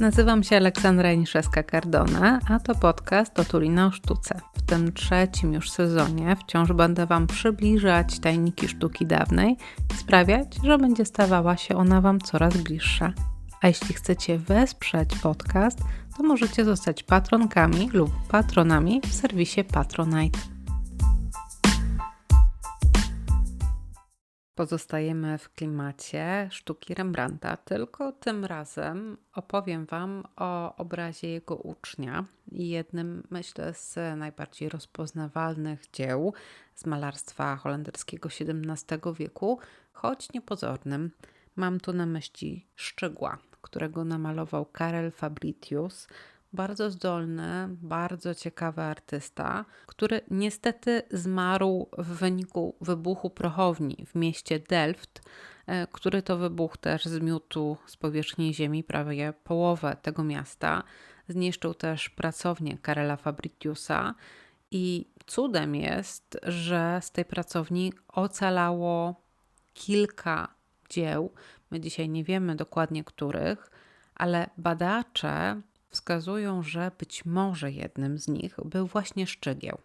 Nazywam się Aleksandra Janiszewska-Cardone, a to podcast o Tulina o sztuce. W tym trzecim już sezonie wciąż będę Wam przybliżać tajniki sztuki dawnej i sprawiać, że będzie stawała się ona Wam coraz bliższa. A jeśli chcecie wesprzeć podcast, to możecie zostać patronkami lub patronami w serwisie Patronite. Pozostajemy w klimacie sztuki Rembrandta, tylko tym razem opowiem Wam o obrazie jego ucznia, jednym, myślę, z najbardziej rozpoznawalnych dzieł z malarstwa holenderskiego XVII wieku, choć niepozornym. Mam tu na myśli Szczegła, którego namalował Karel Fabritius, bardzo zdolny, bardzo ciekawy artysta, który niestety zmarł w wyniku wybuchu prochowni w mieście Delft, e, który to wybuch też zmiótł z powierzchni ziemi prawie połowę tego miasta. Zniszczył też pracownię Karela Fabritiusa i cudem jest, że z tej pracowni ocalało kilka dzieł. My dzisiaj nie wiemy dokładnie których, ale badacze wskazują, że być może jednym z nich był właśnie Szczygieł.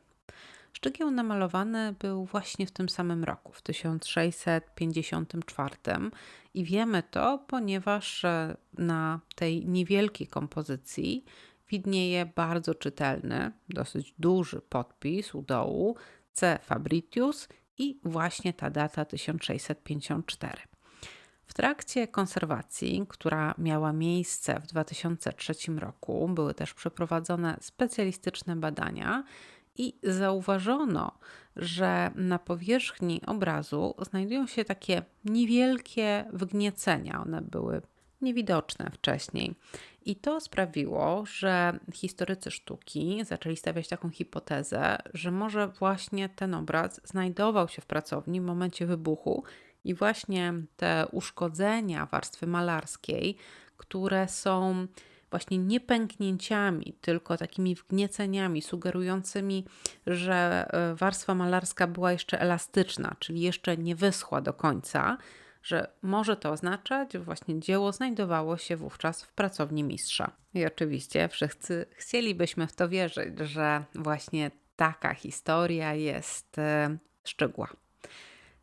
Szczygieł namalowany był właśnie w tym samym roku, w 1654 i wiemy to, ponieważ na tej niewielkiej kompozycji widnieje bardzo czytelny, dosyć duży podpis u dołu C. Fabritius i właśnie ta data 1654. W trakcie konserwacji, która miała miejsce w 2003 roku, były też przeprowadzone specjalistyczne badania i zauważono, że na powierzchni obrazu znajdują się takie niewielkie wgniecenia. One były niewidoczne wcześniej. I to sprawiło, że historycy sztuki zaczęli stawiać taką hipotezę, że może właśnie ten obraz znajdował się w pracowni w momencie wybuchu i właśnie te uszkodzenia warstwy malarskiej, które są właśnie nie pęknięciami, tylko takimi wgnieceniami sugerującymi, że e, warstwa malarska była jeszcze elastyczna, czyli jeszcze nie wyschła do końca, że może to oznaczać, że właśnie dzieło znajdowało się wówczas w pracowni mistrza. I oczywiście wszyscy chcielibyśmy w to wierzyć, że właśnie taka historia jest e, szczegóła.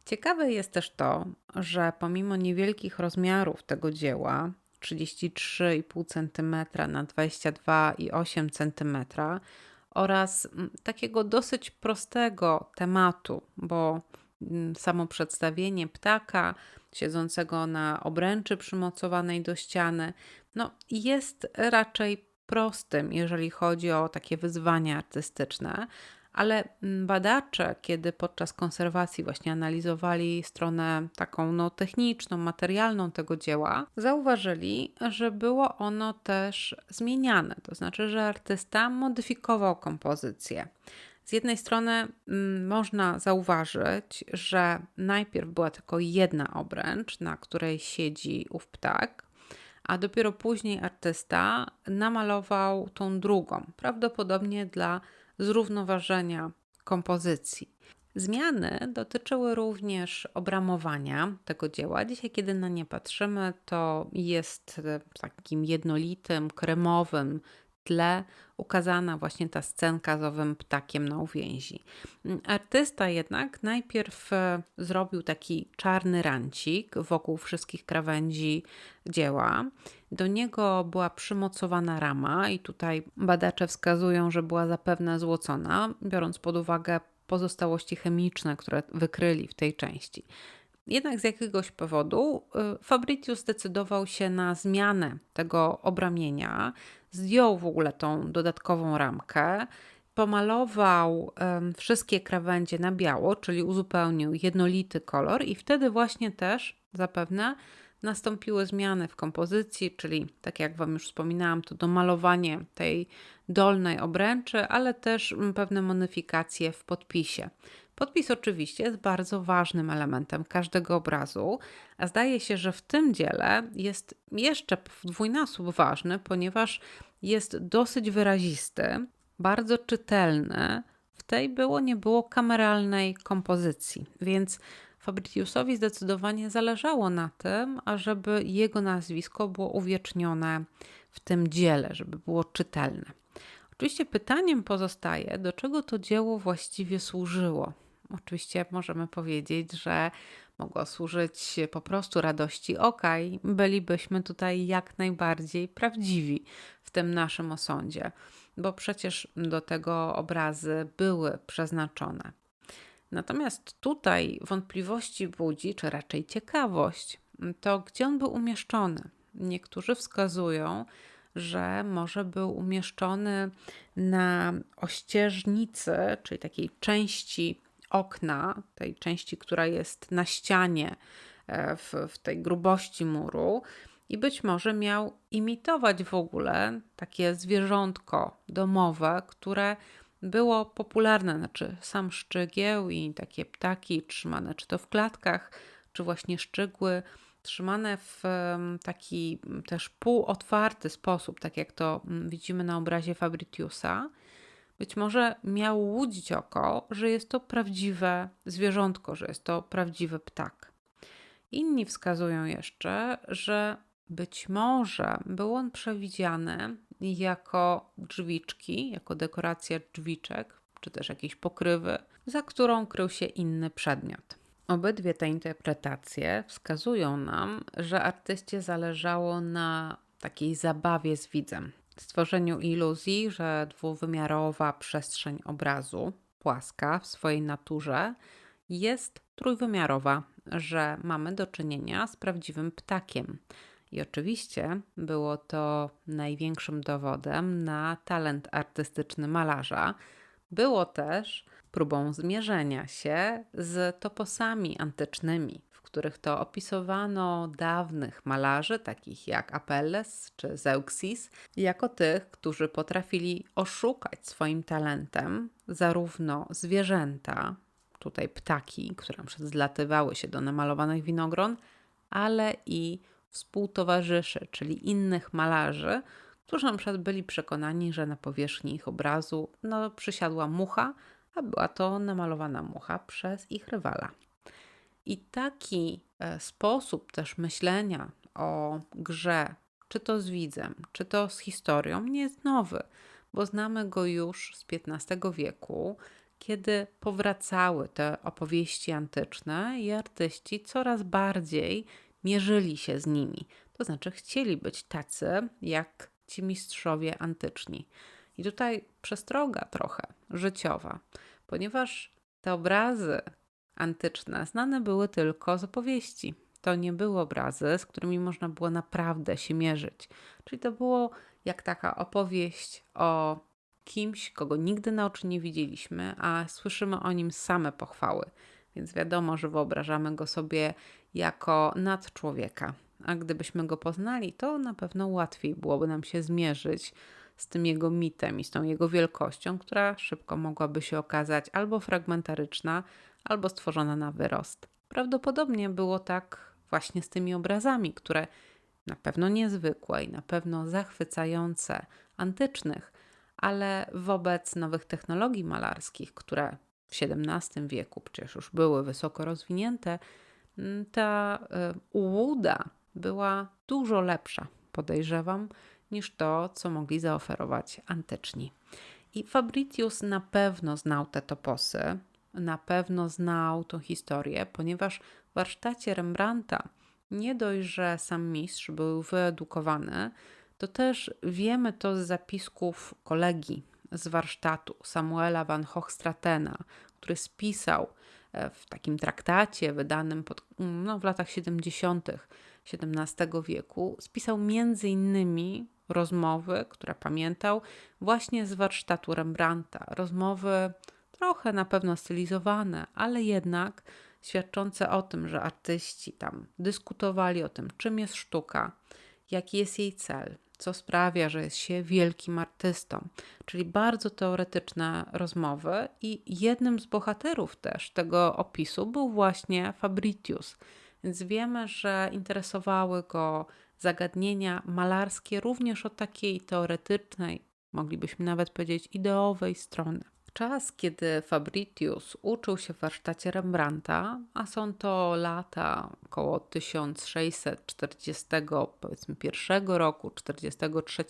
Ciekawe jest też to, że pomimo niewielkich rozmiarów tego dzieła, 33,5 cm na 22,8 cm oraz mm, takiego dosyć prostego tematu, bo mm, samo przedstawienie ptaka siedzącego na obręczy przymocowanej do ściany no, jest raczej prostym, jeżeli chodzi o takie wyzwania artystyczne, ale mm, badacze, kiedy podczas konserwacji właśnie analizowali stronę taką no, techniczną, materialną tego dzieła, zauważyli, że było ono też zmieniane. To znaczy, że artysta modyfikował kompozycję. Z jednej strony mm, można zauważyć, że najpierw była tylko jedna obręcz, na której siedzi ów ptak, a dopiero później artysta namalował tą drugą, prawdopodobnie dla zrównoważenia kompozycji. Zmiany dotyczyły również obramowania tego dzieła. Dzisiaj, kiedy na nie patrzymy, to jest takim jednolitym, kremowym tle ukazana właśnie ta scenka z owym ptakiem na uwięzi. Artysta jednak najpierw e, zrobił taki czarny rancik wokół wszystkich krawędzi dzieła. Do niego była przymocowana rama i tutaj badacze wskazują, że była zapewne złocona, biorąc pod uwagę pozostałości chemiczne, które wykryli w tej części. Jednak z jakiegoś powodu y, Fabricius zdecydował się na zmianę tego obramienia, zdjął w ogóle tą dodatkową ramkę, pomalował wszystkie krawędzie na biało, czyli uzupełnił jednolity kolor, i wtedy właśnie też zapewne nastąpiły zmiany w kompozycji, czyli tak jak Wam już wspominałam, to domalowanie tej dolnej obręczy, ale też pewne modyfikacje w podpisie. Podpis oczywiście jest bardzo ważnym elementem każdego obrazu, a zdaje się, że w tym dziele jest jeszcze w dwójnasób ważny, ponieważ jest dosyć wyrazisty, bardzo czytelny. W tej było nie było kameralnej kompozycji, więc Fabriciusowi zdecydowanie zależało na tym, ażeby jego nazwisko było uwiecznione w tym dziele, żeby było czytelne. Oczywiście pytaniem pozostaje, do czego to dzieło właściwie służyło. Oczywiście możemy powiedzieć, że mogło służyć po prostu radości oka i bylibyśmy tutaj jak najbardziej prawdziwi w tym naszym osądzie, bo przecież do tego obrazy były przeznaczone. Natomiast tutaj wątpliwości budzi, czy raczej ciekawość, to gdzie on był umieszczony. Niektórzy wskazują, że może był umieszczony na ościeżnicy, czyli takiej części okna, tej części, która jest na ścianie e, w, w tej grubości muru. I być może miał imitować w ogóle takie zwierzątko domowe, które było popularne, znaczy sam szczygieł i takie ptaki trzymane czy to w klatkach, czy właśnie szczygły, trzymane w taki też półotwarty sposób, tak jak to widzimy na obrazie Fabritiusa. Być może miał łudzić oko, że jest to prawdziwe zwierzątko, że jest to prawdziwy ptak. Inni wskazują jeszcze, że być może był on przewidziany jako drzwiczki, jako dekoracja drzwiczek, czy też jakieś pokrywy, za którą krył się inny przedmiot. Obydwie te interpretacje wskazują nam, że artyście zależało na takiej zabawie z widzem, stworzeniu iluzji, że dwuwymiarowa przestrzeń obrazu, płaska w swojej naturze, jest trójwymiarowa, że mamy do czynienia z prawdziwym ptakiem. I oczywiście było to największym dowodem na talent artystyczny malarza. Było też próbą zmierzenia się z toposami antycznymi, których to opisowano dawnych malarzy, takich jak Apelles czy Zeuxis, jako tych, którzy potrafili oszukać swoim talentem zarówno zwierzęta, tutaj ptaki, które zlatywały się do namalowanych winogron, ale i współtowarzyszy, czyli innych malarzy, którzy na przykład byli przekonani, że na powierzchni ich obrazu no, przysiadła mucha, a była to namalowana mucha przez ich rywala. I taki e, sposób też myślenia o grze, czy to z widzem, czy to z historią, nie jest nowy, bo znamy go już z XV wieku, kiedy powracały te opowieści antyczne i artyści coraz bardziej mierzyli się z nimi. To znaczy, chcieli być tacy jak ci mistrzowie antyczni. I tutaj przestroga trochę życiowa, ponieważ te obrazy antyczne znane były tylko z opowieści. To nie były obrazy, z którymi można było naprawdę się mierzyć. Czyli to było jak taka opowieść o kimś, kogo nigdy na oczy nie widzieliśmy, a słyszymy o nim same pochwały. Więc wiadomo, że wyobrażamy go sobie jako nad człowieka. A gdybyśmy go poznali, to na pewno łatwiej byłoby nam się zmierzyć z tym jego mitem i z tą jego wielkością, która szybko mogłaby się okazać albo fragmentaryczna, albo stworzona na wyrost. Prawdopodobnie było tak właśnie z tymi obrazami, które na pewno niezwykłe i na pewno zachwycające, antycznych, ale wobec nowych technologii malarskich, które w XVII wieku przecież już były wysoko rozwinięte, mm, ta y, ułuda była dużo lepsza, podejrzewam, niż to, co mogli zaoferować antyczni. I Fabritius na pewno znał te toposy, na pewno znał tą historię, ponieważ w warsztacie Rembrandta nie dość, że sam mistrz był wyedukowany, to też wiemy to z zapisków kolegi z warsztatu Samuela van Hochstratena, który spisał e, w takim traktacie wydanym pod, no, w latach 70. XVII wieku, spisał między innymi rozmowy, które pamiętał właśnie z warsztatu Rembrandta. Rozmowy trochę na pewno stylizowane, ale jednak świadczące o tym, że artyści tam dyskutowali o tym, czym jest sztuka, jaki jest jej cel, co sprawia, że jest się wielkim artystą. Czyli bardzo teoretyczne rozmowy, i jednym z bohaterów też tego opisu był właśnie Fabritius. Więc wiemy, że interesowały go zagadnienia malarskie również od takiej teoretycznej, moglibyśmy nawet powiedzieć ideowej strony. Czas, kiedy Fabritius uczył się w warsztacie Rembrandta, a są to lata około 1640, powiedzmy pierwszego roku, 43,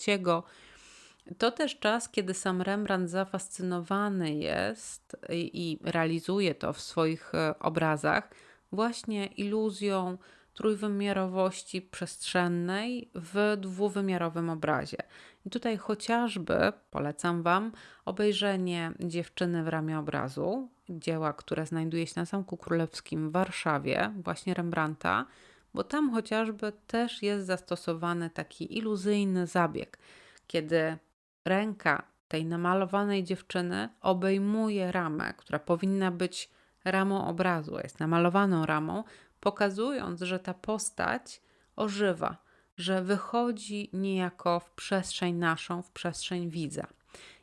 to też czas, kiedy sam Rembrandt zafascynowany jest i, realizuje to w swoich e, obrazach właśnie iluzją trójwymiarowości przestrzennej w dwuwymiarowym obrazie. I tutaj chociażby polecam Wam obejrzenie Dziewczyny w ramię obrazu, dzieła, które znajduje się na Zamku Królewskim w Warszawie, właśnie Rembrandta, bo tam chociażby też jest zastosowany taki iluzyjny zabieg, kiedy ręka tej namalowanej dziewczyny obejmuje ramę, która powinna być ramą obrazu, jest namalowaną ramą, pokazując, że ta postać ożywa, że wychodzi niejako w przestrzeń naszą, w przestrzeń widza.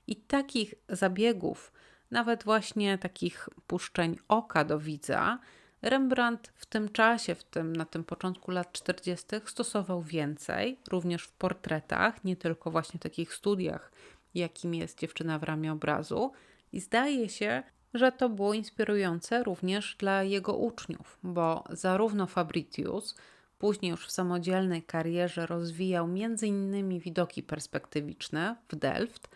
I takich zabiegów, nawet właśnie takich puszczeń oka do widza, Rembrandt w tym czasie, w tym, na tym początku lat 40., stosował więcej, również w portretach, nie tylko właśnie w takich studiach, jakim jest dziewczyna w ramię obrazu. I zdaje się, że to było inspirujące również dla jego uczniów, bo zarówno Fabritius, później już w samodzielnej karierze rozwijał m.in. widoki perspektywiczne w Delft,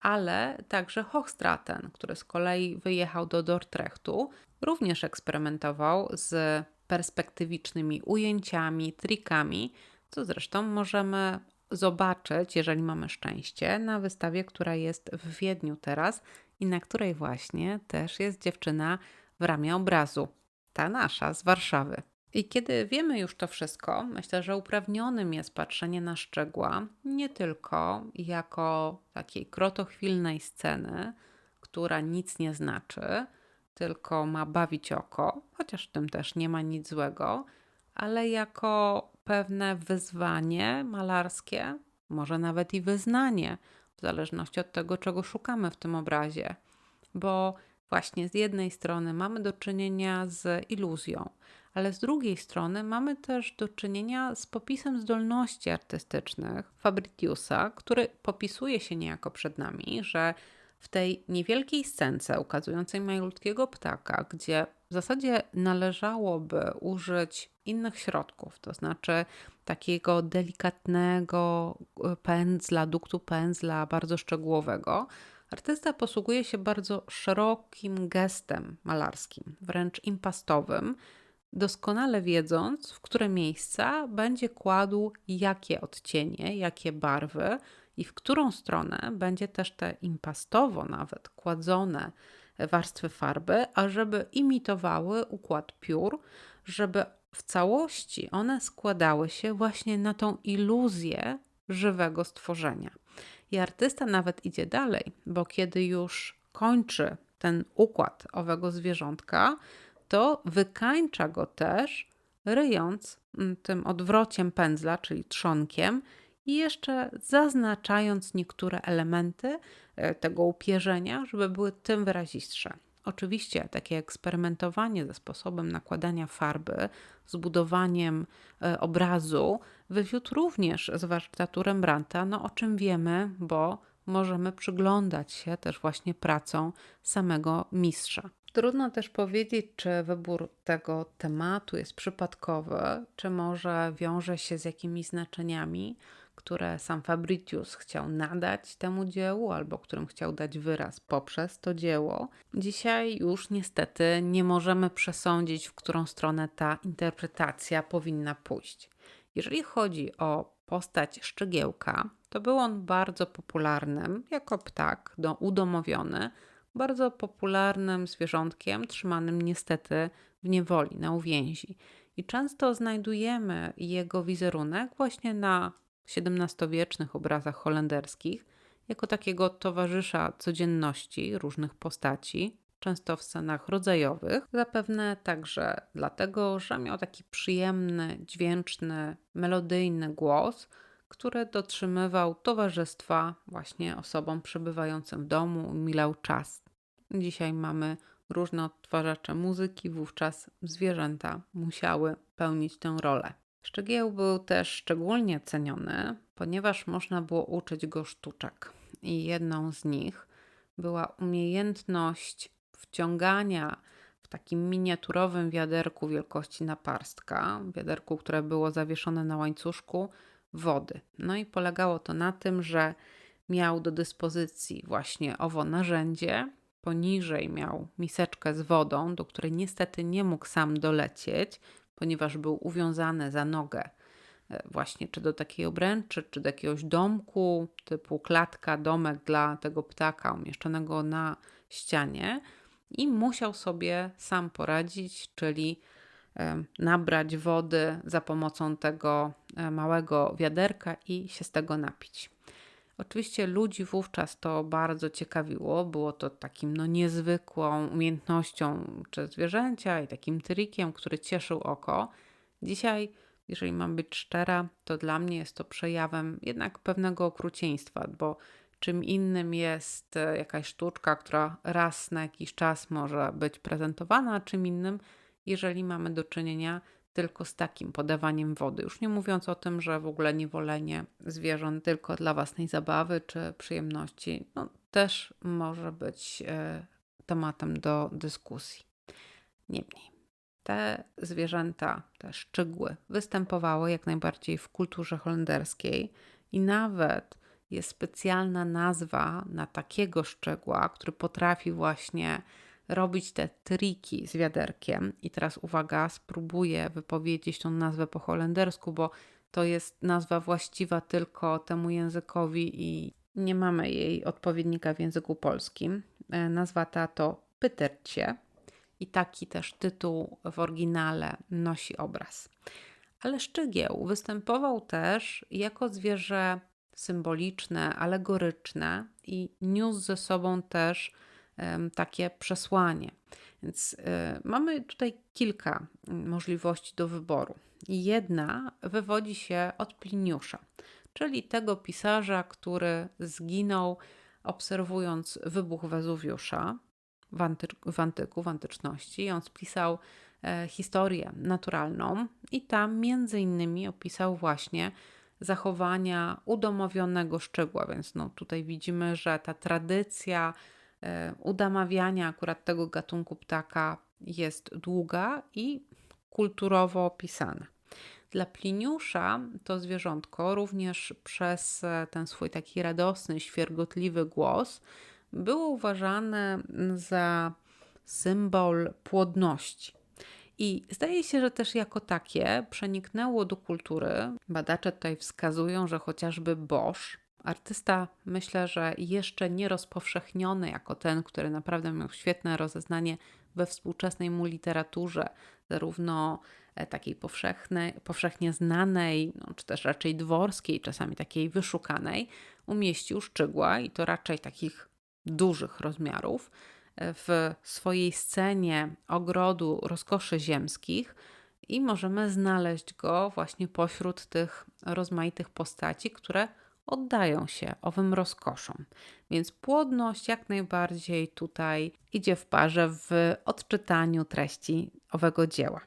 ale także Hochstraten, który z kolei wyjechał do Dortrechtu, również eksperymentował z perspektywicznymi ujęciami, trikami, co zresztą możemy zobaczyć, jeżeli mamy szczęście, na wystawie, która jest w Wiedniu teraz i na której właśnie też jest dziewczyna w ramię obrazu. Ta nasza z Warszawy. I kiedy wiemy już to wszystko, myślę, że uprawnionym jest patrzenie na szczegóła nie tylko jako takiej krotochwilnej sceny, która nic nie znaczy, tylko ma bawić oko, chociaż w tym też nie ma nic złego, ale jako pewne wyzwanie malarskie, może nawet i wyznanie, w zależności od tego, czego szukamy w tym obrazie. Bo właśnie z jednej strony mamy do czynienia z iluzją, ale z drugiej strony mamy też do czynienia z popisem zdolności artystycznych Fabritiusa, który popisuje się niejako przed nami, że w tej niewielkiej scence ukazującej malutkiego ptaka, gdzie w zasadzie należałoby użyć innych środków, to znaczy takiego delikatnego e, pędzla, duktu pędzla bardzo szczegółowego, artysta posługuje się bardzo szerokim gestem malarskim, wręcz impastowym, doskonale wiedząc, w które miejsca będzie kładł jakie odcienie, jakie barwy i w którą stronę będzie też te impastowo nawet kładzone warstwy farby, ażeby imitowały układ piór, żeby w całości one składały się właśnie na tą iluzję żywego stworzenia. I artysta nawet idzie dalej, bo kiedy już kończy ten układ owego zwierzątka, to wykańcza go też, ryjąc mm, tym odwrociem pędzla, czyli trzonkiem, i jeszcze zaznaczając niektóre elementy e, tego upierzenia, żeby były tym wyrazistsze. Oczywiście takie eksperymentowanie ze sposobem nakładania farby, z budowaniem e, obrazu wywiódł również z warsztatu Rembrandta, no o czym wiemy, bo możemy przyglądać się też właśnie pracom samego mistrza. Trudno też powiedzieć, czy wybór tego tematu jest przypadkowy, czy może wiąże się z jakimiś znaczeniami, które sam Fabricius chciał nadać temu dziełu, albo którym chciał dać wyraz poprzez to dzieło. Dzisiaj już niestety nie możemy przesądzić, w którą stronę ta interpretacja powinna pójść. Jeżeli chodzi o postać szczegiełka, to był on bardzo popularnym jako ptak do, udomowiony, bardzo popularnym zwierzątkiem trzymanym niestety w niewoli, na uwięzi. I często znajdujemy jego wizerunek właśnie na XVII-wiecznych obrazach holenderskich jako takiego towarzysza codzienności różnych postaci, często w scenach rodzajowych, zapewne także dlatego, że miał taki przyjemny, dźwięczny, melodyjny głos, który dotrzymywał towarzystwa właśnie osobom przebywającym w domu, milał czas. Dzisiaj mamy różne odtwarzacze muzyki, wówczas zwierzęta musiały pełnić tę rolę. Szczegieł był też szczególnie ceniony, ponieważ można było uczyć go sztuczek. I jedną z nich była umiejętność wciągania w takim miniaturowym wiaderku wielkości naparstka, wiaderku, które było zawieszone na łańcuszku, wody. No i polegało to na tym, że miał do dyspozycji właśnie owo narzędzie. Poniżej miał miseczkę z wodą, do której niestety nie mógł sam dolecieć, ponieważ był uwiązany za nogę e, właśnie czy do takiej obręczy, czy do jakiegoś domku, typu klatka, domek dla tego ptaka umieszczonego na ścianie i musiał sobie sam poradzić, czyli e, nabrać wody za pomocą tego e, małego wiaderka i się z tego napić. Oczywiście ludzi wówczas to bardzo ciekawiło. Było to takim no, niezwykłą umiejętnością czy zwierzęcia i takim trikiem, który cieszył oko. Dzisiaj, jeżeli mam być szczera, to dla mnie jest to przejawem jednak pewnego okrucieństwa, bo czym innym jest e, jakaś sztuczka, która raz na jakiś czas może być prezentowana, a czym innym, jeżeli mamy do czynienia tylko z takim podawaniem wody. Już nie mówiąc o tym, że w ogóle niewolenie zwierząt tylko dla własnej zabawy czy przyjemności no, też może być e, tematem do dyskusji. Niemniej, te zwierzęta, te szczegóły występowały jak najbardziej w kulturze holenderskiej i nawet jest specjalna nazwa na takiego szczegóła, który potrafi właśnie robić te triki z wiaderkiem. I teraz uwaga, spróbuję wypowiedzieć tą nazwę po holendersku, bo to jest nazwa właściwa tylko temu językowi i nie mamy jej odpowiednika w języku polskim. E, nazwa ta to Pytercie i taki też tytuł w oryginale nosi obraz. Ale szczygieł występował też jako zwierzę symboliczne, alegoryczne i niósł ze sobą też takie przesłanie. Więc e, mamy tutaj kilka możliwości do wyboru. Jedna wywodzi się od Pliniusza, czyli tego pisarza, który zginął obserwując wybuch Wezuwiusza w, anty w antyku, w antyczności. On spisał e, historię naturalną i tam między innymi opisał właśnie zachowania udomowionego szczegóła, więc no, tutaj widzimy, że ta tradycja udamawiania akurat tego gatunku ptaka jest długa i kulturowo opisana. Dla Pliniusza to zwierzątko również przez e, ten swój taki radosny, świergotliwy głos było uważane za symbol płodności. I zdaje się, że też jako takie przeniknęło do kultury. Badacze tutaj wskazują, że chociażby Bosch Artysta myślę, że jeszcze nie rozpowszechniony jako ten, który naprawdę miał świetne rozeznanie we współczesnej mu literaturze, zarówno e, takiej powszechnej, powszechnie znanej, no, czy też raczej dworskiej, czasami takiej wyszukanej, umieścił szczygła i to raczej takich dużych rozmiarów e, w swojej scenie ogrodu rozkoszy ziemskich i możemy znaleźć go właśnie pośród tych rozmaitych postaci, które oddają się owym rozkoszom. Więc płodność jak najbardziej tutaj idzie w parze w odczytaniu treści owego dzieła.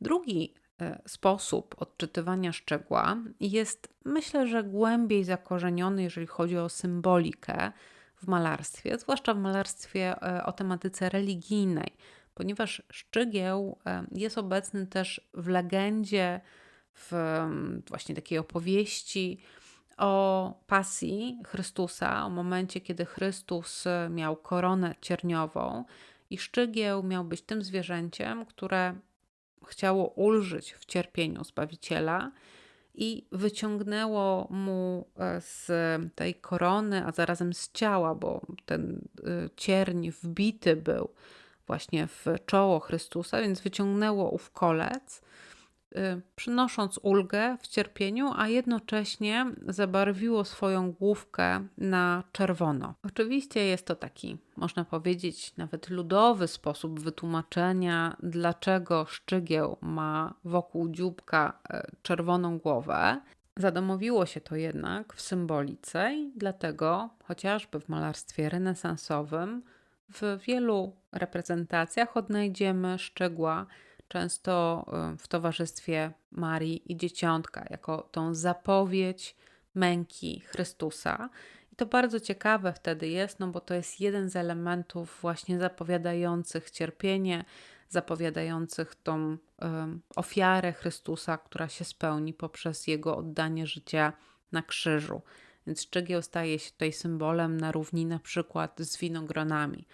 Drugi e, sposób odczytywania szczegóła jest, myślę, że głębiej zakorzeniony, jeżeli chodzi o symbolikę w malarstwie, zwłaszcza w malarstwie e, o tematyce religijnej, ponieważ szczygieł e, jest obecny też w legendzie, w właśnie takiej opowieści o pasji Chrystusa, o momencie, kiedy Chrystus miał koronę cierniową i szczygieł miał być tym zwierzęciem, które chciało ulżyć w cierpieniu Zbawiciela i wyciągnęło mu e, z tej korony, a zarazem z ciała, bo ten e, cierń wbity był właśnie w czoło Chrystusa, więc wyciągnęło ów kolec przynosząc ulgę w cierpieniu, a jednocześnie zabarwiło swoją główkę na czerwono. Oczywiście jest to taki, można powiedzieć, nawet ludowy sposób wytłumaczenia, dlaczego szczygieł ma wokół dzióbka e, czerwoną głowę. Zadomowiło się to jednak w symbolice i dlatego chociażby w malarstwie renesansowym w wielu reprezentacjach odnajdziemy szczegła często w towarzystwie Marii i Dzieciątka, jako tą zapowiedź męki Chrystusa. I to bardzo ciekawe wtedy jest, no bo to jest jeden z elementów właśnie zapowiadających cierpienie, zapowiadających tą ofiarę Chrystusa, która się spełni poprzez jego oddanie życia na krzyżu. Więc szczegieł staje się tutaj symbolem na równi na przykład z winogronami,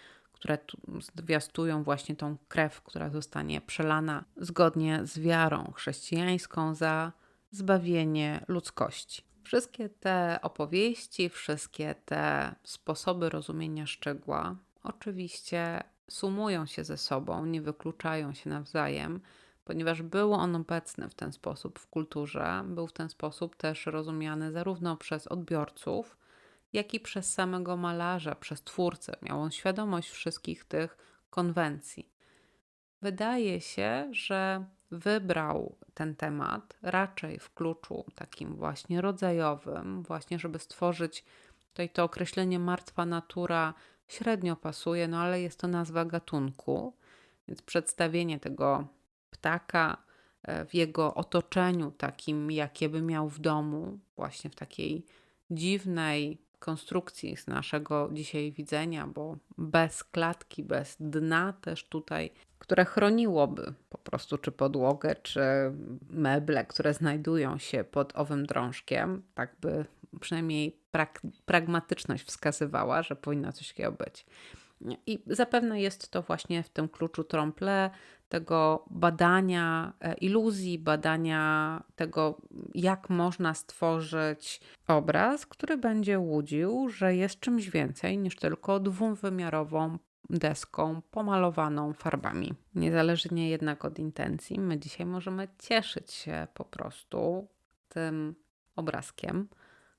które tu zwiastują właśnie tą krew, która zostanie przelana zgodnie z wiarą chrześcijańską za zbawienie ludzkości. Wszystkie te opowieści, wszystkie te sposoby rozumienia szczegóła oczywiście sumują się ze sobą, nie wykluczają się nawzajem, ponieważ był on obecny w ten sposób w kulturze, był w ten sposób też rozumiany zarówno przez odbiorców, jak i przez samego malarza, przez twórcę. Miał on świadomość wszystkich tych konwencji. Wydaje się, że wybrał ten temat raczej w kluczu takim właśnie rodzajowym, właśnie żeby stworzyć tutaj to określenie martwa natura średnio pasuje, no ale jest to nazwa gatunku, więc przedstawienie tego ptaka e, w jego otoczeniu takim, jakie by miał w domu, właśnie w takiej dziwnej konstrukcji z naszego dzisiaj widzenia, bo bez klatki, bez dna też tutaj, które chroniłoby po prostu czy podłogę, czy meble, które znajdują się pod owym drążkiem, tak by przynajmniej prak- pragmatyczność wskazywała, że powinno coś takiego być. I zapewne jest to właśnie w tym kluczu tromple tego badania e, iluzji, badania tego, jak można stworzyć obraz, który będzie łudził, że jest czymś więcej niż tylko dwuwymiarową deską pomalowaną farbami. Niezależnie jednak od intencji, my dzisiaj możemy cieszyć się po prostu tym obrazkiem,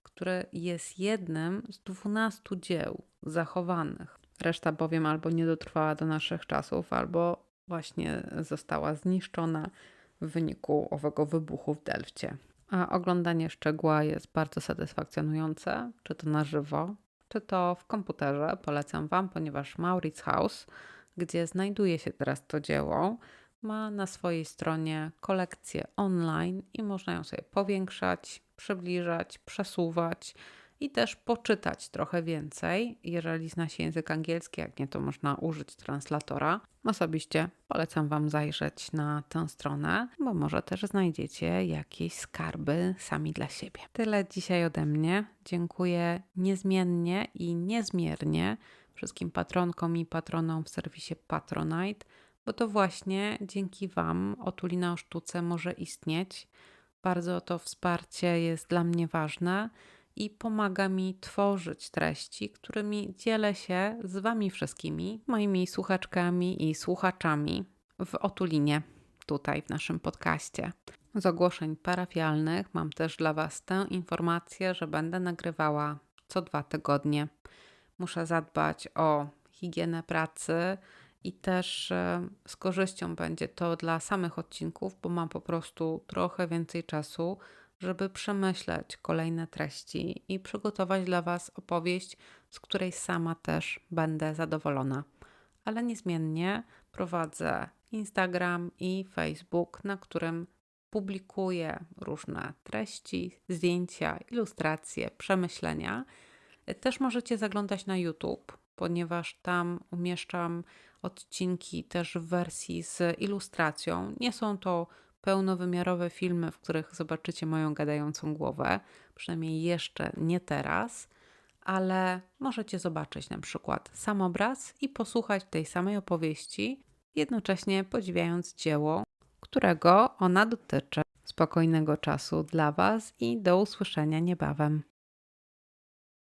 który jest jednym z dwunastu dzieł zachowanych. Reszta bowiem albo nie dotrwała do naszych czasów, albo właśnie została zniszczona w wyniku owego wybuchu w Delfcie. A oglądanie szczegóła jest bardzo satysfakcjonujące, czy to na żywo, czy to w komputerze. Polecam Wam, ponieważ Maurits House, gdzie znajduje się teraz to dzieło, ma na swojej stronie kolekcję online i można ją sobie powiększać, przybliżać, przesuwać i też poczytać trochę więcej, jeżeli zna się język angielski, jak nie, to można użyć translatora. Osobiście polecam Wam zajrzeć na tę stronę, bo może też znajdziecie jakieś skarby sami dla siebie. Tyle dzisiaj ode mnie. Dziękuję niezmiennie i niezmiernie wszystkim patronkom i patronom w serwisie Patronite, bo to właśnie dzięki Wam Otulina o Sztuce może istnieć. Bardzo to wsparcie jest dla mnie ważne i pomaga mi tworzyć treści, którymi dzielę się z Wami wszystkimi, moimi słuchaczkami i słuchaczami w Otulinie, tutaj w naszym podcaście. Z ogłoszeń parafialnych mam też dla Was tę informację, że będę nagrywała co dwa tygodnie. Muszę zadbać o higienę pracy i też e, z korzyścią będzie to dla samych odcinków, bo mam po prostu trochę więcej czasu żeby przemyśleć kolejne treści i przygotować dla Was opowieść, z której sama też będę zadowolona. Ale niezmiennie prowadzę Instagram i Facebook, na którym publikuję różne treści, zdjęcia, ilustracje, przemyślenia. Też możecie zaglądać na YouTube, ponieważ tam umieszczam odcinki też w wersji z ilustracją. Nie są to pełnowymiarowe filmy, w których zobaczycie moją gadającą głowę, przynajmniej jeszcze nie teraz, ale możecie zobaczyć na przykład sam obraz i posłuchać tej samej opowieści, jednocześnie podziwiając dzieło, którego ona dotyczy. Spokojnego czasu dla Was i do usłyszenia niebawem.